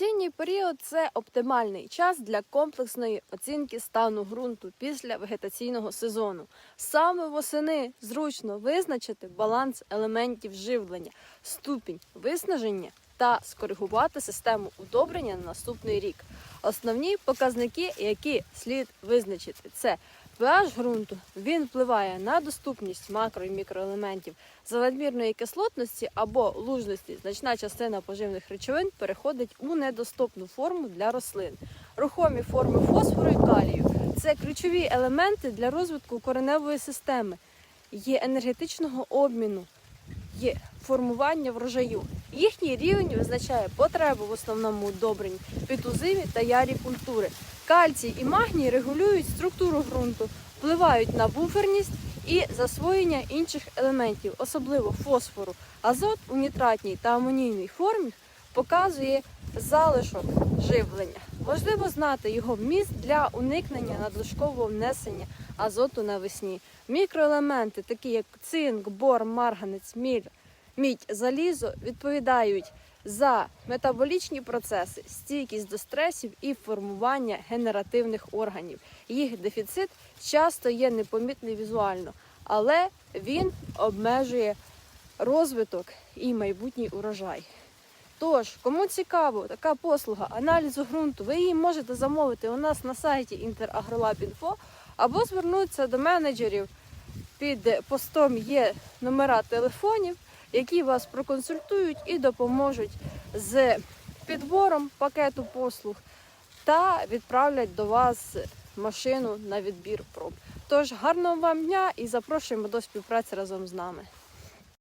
Осінній період це оптимальний час для комплексної оцінки стану ґрунту після вегетаційного сезону. Саме восени зручно визначити баланс елементів живлення, ступінь виснаження та скоригувати систему удобрення на наступний рік. Основні показники, які слід визначити, це pH ґрунту. Він впливає на доступність макро і мікроелементів. Занадмірної кислотності або лужності значна частина поживних речовин переходить у недоступну форму для рослин. Рухомі форми фосфору і калію це ключові елементи для розвитку кореневої системи, є енергетичного обміну, є формування врожаю. Їхній рівень визначає потребу в основному удобренні, підузимі та ярі культури. Кальцій і магній регулюють структуру ґрунту, впливають на буферність і засвоєння інших елементів, особливо фосфору. Азот у нітратній та амонійній формі показує залишок живлення. Важливо знати його вміст для уникнення надлишкового внесення азоту навесні. Мікроелементи, такі як цинк, бор, марганець, міль, мідь, залізо, відповідають за метаболічні процеси, стійкість до стресів і формування генеративних органів. Їх дефіцит часто є непомітний візуально, але він обмежує розвиток і майбутній урожай. Тож, кому цікаво така послуга аналізу ґрунту, ви її можете замовити у нас на сайті Interagrolab.info або звернутися до менеджерів. Під постом є номера телефонів, які вас проконсультують і допоможуть з підбором пакету послуг та відправлять до вас машину на відбір проб. Тож гарного вам дня і запрошуємо до співпраці разом з нами.